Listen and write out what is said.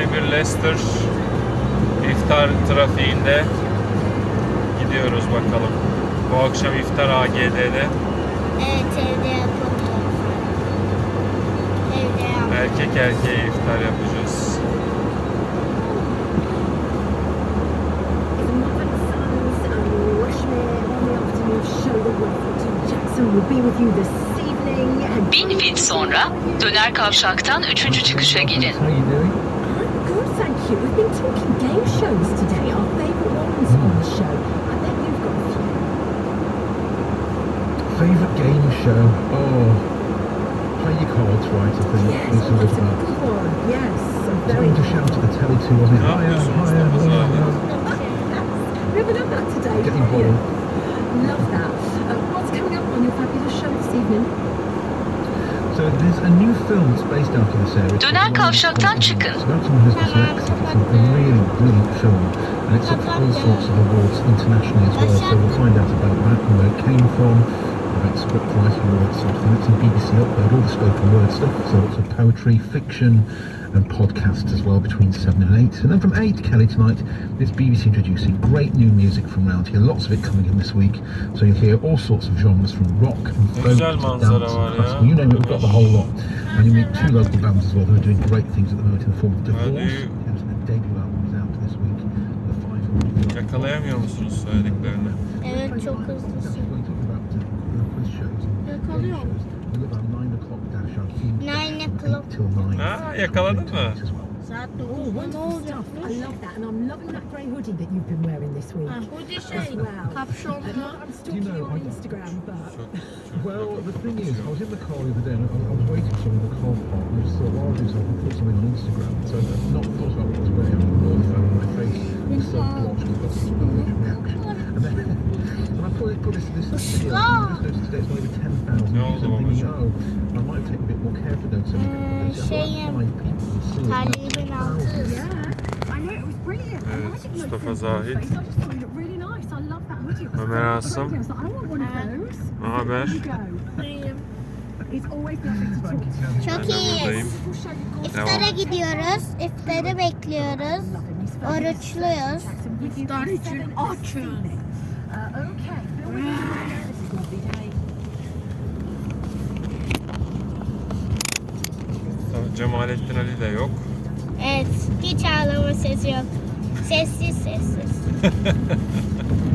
yine bir Leicester iftar trafiğinde gidiyoruz bakalım. Bu akşam iftar AGD'de Evet evde yapalım. Evde erkek erkeğe iftar yapacağız. Bin fit sonra döner kavşaktan üçüncü çıkışa girin. How you doing? Good, thank you. We've been talking game shows today, our favourite ones on the show. I bet you've got a few. Favourite game show? Oh, play your cards right. I think Yes, this is that's a about. good one. Yes, a very Something to shout at the telly too, wasn't it? Ne Hiya, yapıyorsunuz hiya, Mustafa hiya, Zaten? hiya. We haven't done that today. Getting have you? bored. Love that. Uh, what's coming up on your fabulous show this evening? So there's a new film that's based out of this area. Döner kavşaktan çıkın. It's about someone who's dyslexic. It's a really brilliant film, and it's up for all sorts of awards internationally as well. So we'll find out about that and where it came from, about scriptwriting and all that sort of thing. It's in BBC Upload, all the spoken word stuff. So lots of poetry, fiction, and podcasts as well between seven and eight. And then from eight, Kelly tonight, is BBC introducing great new music from around here. Lots of it coming in this week. So you'll hear all sorts of genres from rock and folk to dance and classical. You name it, we've got the whole lot. And you meet two local bands as well who are doing great things at the moment in the form of Divorce. you- Whose debut album is out this week. The 500. Yakalayamıyor musunuz söylediklerini? Evet çok hızlısın. We're talking about quiz. Yakalıyor. game shows. We've got our 9 o'clock dash, our theme Nine dash from o'clock. 8 till 9. Ha, yakaladın mı? As well. Saat Oh, 9'da ne wonderful. I love that, and I'm loving that grey hoodie that you've been wearing this week. Ha, hoodie As şey, well. kapşonlu. I'm stalking you on Instagram, but Well, the thing is, I was in the car the other day and I, I was waiting for someone in the car park and I just thought, well, I'll do something, put something on Instagram. So I've not thought about what I was wearing, I more found my face was so blotched and got such reaction. Ne Mustafa Zahit. Ömer Asım. Ne haber? Çok iyiyiz. İftara gidiyoruz. İftarı bekliyoruz. Oruçluyuz. İftar için açız. Cemalettin Ali de yok. Evet, hiç ağlama sesi yok. Sessiz sessiz.